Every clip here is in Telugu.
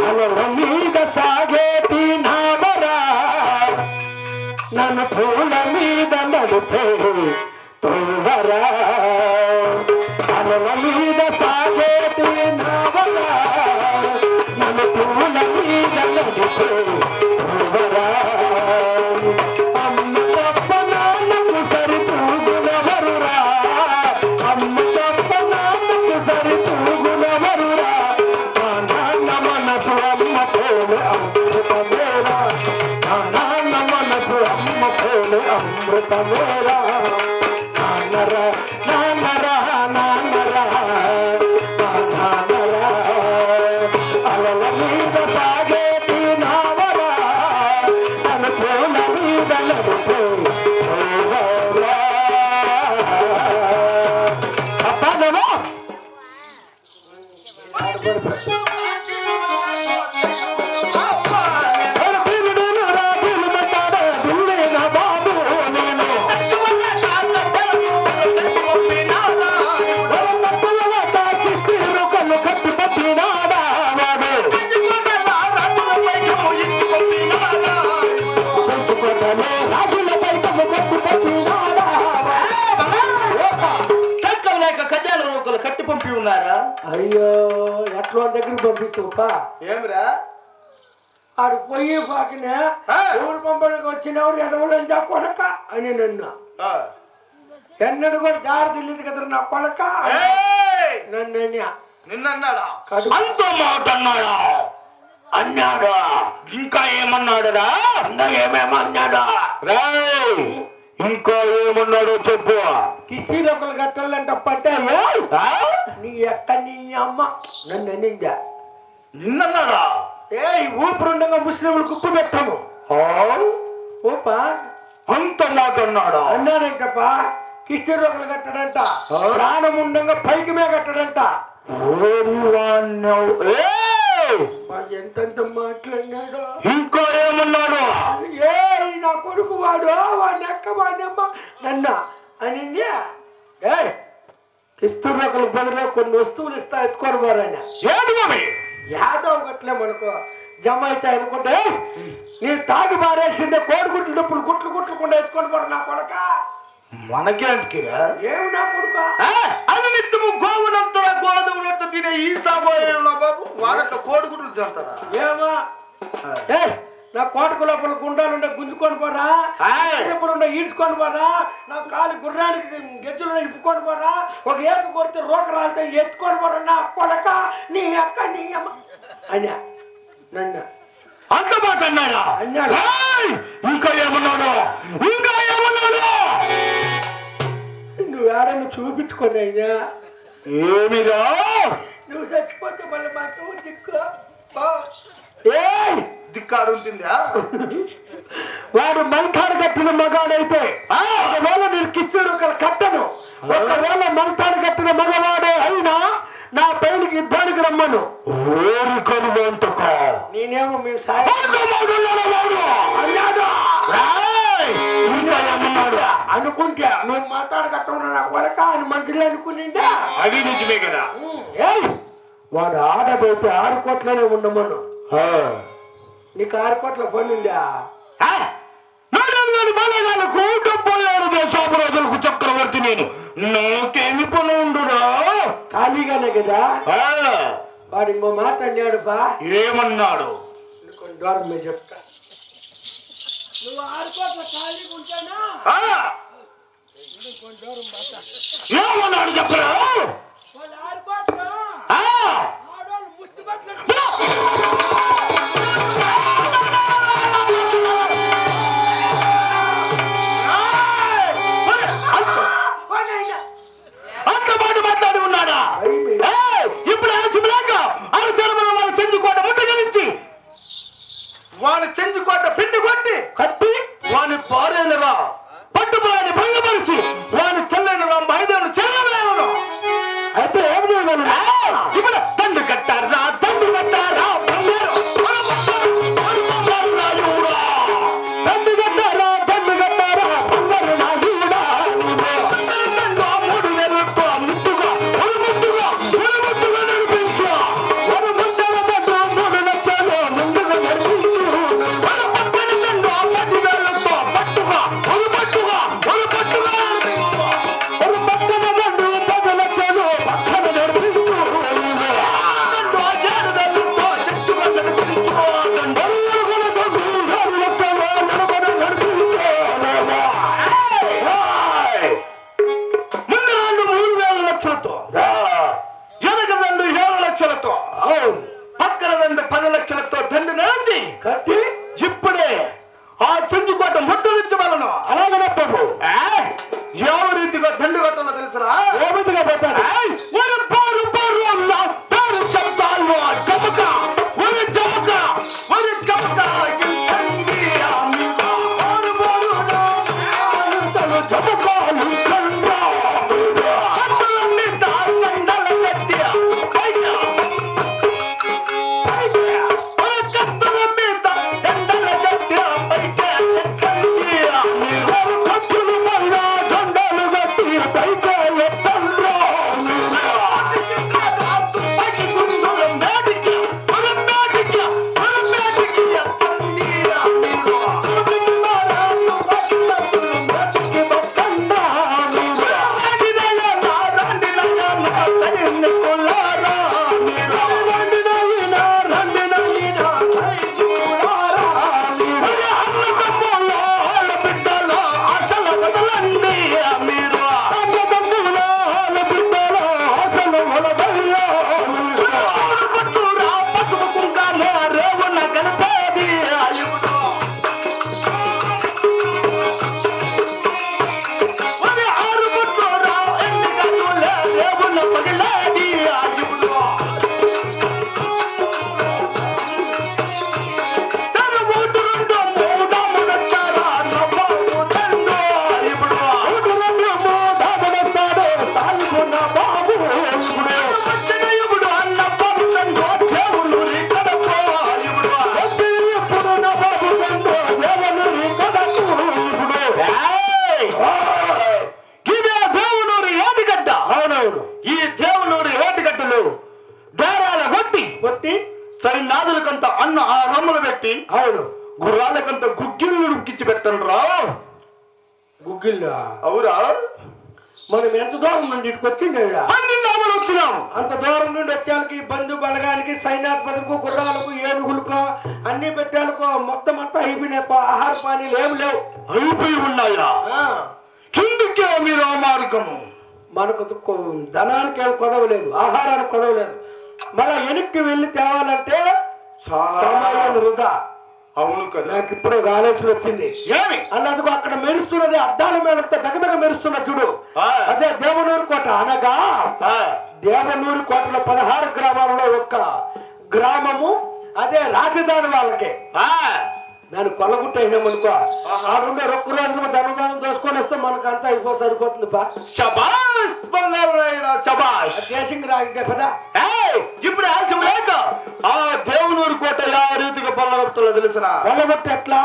అలల మీద సాగేటి నావరా నన్ను పూల మీద నడిపే తోవరా అలల మీద సాగేటి నావరా నన్ను పూల మీద నడిపే తోవరా தவறா நானர நான் పంపి ఉన్నారా? అయ్యో ఎట్లా దగ్గర పంపిస్తుపా ఏమిరా? ఆడు పోయి పాకినే. ఊరు పంపడానికి వచ్చినవాడు ఎడవలని నా కొడక అని నన్ను. ఎన్నడు కూడా దారి తెలియదు కదా నా కొడక నన్ను. నిన్నన్నాడా? అంత మాట అన్నాడా? అన్నాడా? ఇంకా ఏమన్నాడురా ఏమేమన్నాడా? రాయ్ ఇంకా ఏమన్నాడో చెప్పు. కిస్తీలు ఒకరు కట్టాలంట పట్టాను? నీ ఎక్క నీ అమ్మ నన్ను అనిందా? నిన్నన్నాడా? ఏ ఊపిరుండగా ముస్లింలు కుప్పు పెట్టాము. అంత మాట అన్నాడా? అన్నాడంటప్పా కిస్తీ ఒకరు కట్టడంట. ప్రాణం ఉండగా పైకి మీద కట్టడంట. ఎంతెంత మాట్లాడినాడు. ఇంకా ఏమన్నాడు? కొడుకు వాడు వాడి అక్క వాడమ్మ నన్న అనింది ఏ కిస్తున్నకల బదులు కొన్ని వస్తువులు ఇస్తా ఎత్తుకొని పోరాయన? యాదవ్ గట్లే మనకు జమ అయితే అనుకుంటే నేను తాగి పారేసిండే కోడిగుడ్లు డబ్బులు గుట్లు గుట్లకుండా ఎత్తుకొని పోరు నా కొడక. ఏమి నా నిత్యము గోవునంతర గోధుమలంత తినే ఈ సాబోయేనా బాబు వాడక కోడిగుడ్లు తింటారా ఏమా? నా కోటకు లోపల గుండాలుండే గుంజుకొని పోరా. ఎప్పుడుండే ఈడ్చుకొని పోరా. నా కాలు గుర్రానికి గెజ్జులు ఇప్పుకొని పోరా. ఒక ఏకు కొడితే రోక రాలితే ఎత్తుకొని పోరా నా కొడక. నీ అక్క నీ అమ్మ. అన్నా నన్ను. అంత మాట అన్నాడా! ఇంకా ఏమన్నాడు? ఇంకా ఏమన్నాడు? నువ్వు ఎవరైనా చూపించుకొని అయినా ఏమిరా? నువ్వు చచ్చిపోతే మళ్ళీ మాకు దిక్కు పో. ఏయ్ దిక్కాడు ఉంటుందా వాడు మంతాడు కట్టిన మగాడైతే! ఒకవేళ నేను కిస్తుడు ఒక కట్టను ఒకవేళ మంతాడు కట్టిన మగవాడే అయినా నా పైనకి యుద్ధానికి రమ్మను. ఓరి నేనేమో అనుకుంటే నువ్వు మాట్లాడ కట్టను నా కొరక అని మంచిలో అనుకునిందా? అది నిజమే కదా. వాడు ఆడబోతే ఆరు కోట్లనే ఉండమను. నీకు ఆరు కోట్ల ఆ? నాడెళ్ళని బలగాలకు డబ్బులు దేశపు రోజులకు చక్రవర్తి నేను. నాకేమి పని ఉండురా ఖాళీగానే కదా? వాడు ఇంకో మాట అన్నాడు బా. ఏమన్నాడు? కొన్ని దూరం మీద చెప్తా. నువ్వు ఆరు కోట్ల ఖాళీగా ఉంటానా కొన్ని దూరం మాట ఏమన్నాడు చెప్పరా? ఆరు కోట్లు కొట్టి సైనాదులకంత అన్న ఆ రమ్ములు పెట్టి అవును. గుర్రాలకంత గుగ్గిళ్ళు ఉడికిచ్చి పెట్టండి రా గుగ్గిల్లా అవురా మనం ఎంత దూరం నుండి ఇటుకు వచ్చిండే అన్ని నామలు వచ్చినాము అంత దూరం నుండి వచ్చేళ్ళకి బంధు బలగానికి సైన్యాధిపతికు గుర్రాలకు ఏనుగులకు అన్ని పెట్టాలకు మొత్తం అంతా అయిపోయినాయి. ఆహార పానీలు ఏమి లేవు. అయిపోయి ఉన్నాయా? కిందికే మీరు మార్గము మనకు ధనానికి ఏం కొదవలేదు ఆహారానికి కొదవలేదు. మళ్ళా వెనక్కి వెళ్ళి తేవాలంటే సమయం వృధా. అవును కదా. నాకు ఇప్పుడు ఒక ఆలోచన వచ్చింది. ఏమి? అన్నందుకు అక్కడ మెరుస్తున్నది అద్దాల మీద దగదగ మెరుస్తున్న చూడు. అదే దేవనూరు కోట అనగా దేవనూరు కోటలో పదహారు గ్రామాలలో ఒక్క గ్రామము అదే రాజధాని వాళ్ళకి. ఆ, దాన్ని కొల్లగుట్ట అయినామనుకో ఆ రెండు రొక్క రోజులు ధనదానం దోసుకొని వస్తే మనకు అంతా అయిపో సరిపోతుంది దేశంకి రాగితే పదా? ఇప్పుడు ఆలస్యం లేక ఆ దేవునూరు కోట యా రీతిగా పల్లగొట్టులో తెలుసునా? కొల్లగొట్ట ఎట్లా?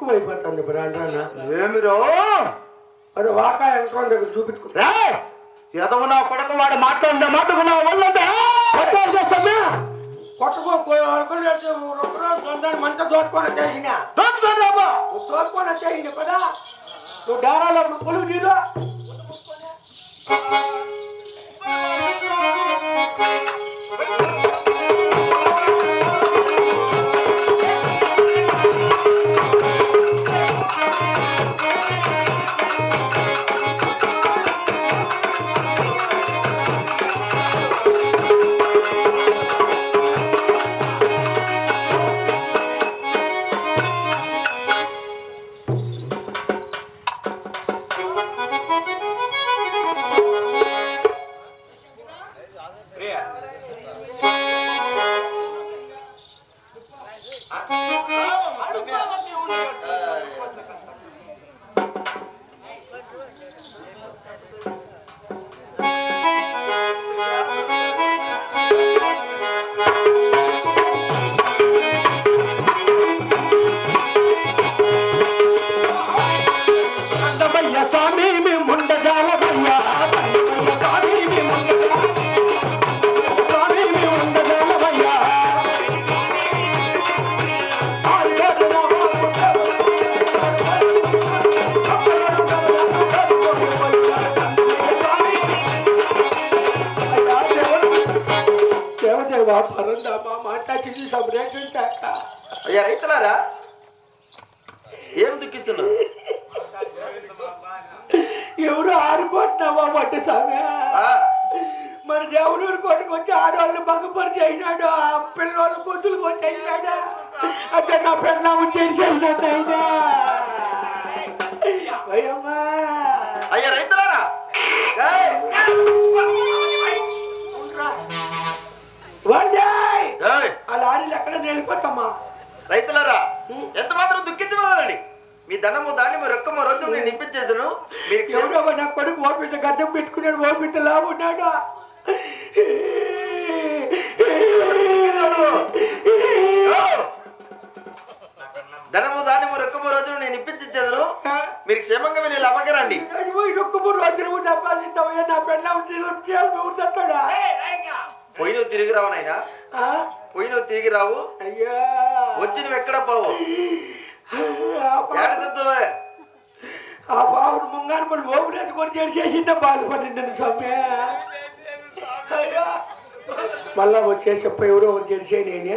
ఎక్కువైపోతుంది బ్రాండ్రాన్న ఏమిరో? అది వాకా ఎంకౌంట్ దగ్గర చూపించుకో. కొడుకు వాడు మాట్లాడిన మాటకు నా వల్లంటే వరకు మంట దోచుకొని చేసిన దోచుకొని రాబా దోచుకొని చేయండి కదా నువ్వు డారాలో పొలుగు తీరు మట్టి స్వామి ఆ, మరి దేవుడు కొట్టుకొచ్చి ఆడవాళ్ళు మగపరిచి అయినాడు ఆ పిల్లలు కూతురు కొట్టి అయినాడు. అంటే నా పిల్లలు చేసేసినట్టయినా అయ్యమ్మా. అయ్యా రైతులారా. ఏయ్, వండాయ్ ఏయ్, అలా ఆడి ఎక్కడ నిలిపోతామా రైతులారా ఎంత మాత్రం దుఃఖించవాలండి మీ ధనము దానిము రొక్కము రొక్కము నేను నింపించేదును మీరు ఎవరో నా కొడుకు ఓపిట గడ్డం పెట్టుకున్నాడు ఓపిట లాగున్నాడు ఓ! ధనము దానిము రొక్కము రోజును నేను ఇప్పించేదును. మీరు క్షేమంగా వెళ్ళి లమ్మకరండి ఇదొక్క రోజులు నా పెళ్ళ ఉంటాడా పోయి నువ్వు తిరిగి రావు నాయనా పోయి నువ్వు తిరిగి రావు? అయ్యా! వచ్చి నువ్వు ఎక్కడ పోవు? ఆ పా- ఏడు సత్తులే ఆ బాబుడు ముంగారు మళ్ళీ ఓపెనేసి కొని చేసేసిందా బాధపడింది స్వామి? మళ్ళా వచ్చేసి ఎవరో ఒకరు చేసే నేనే.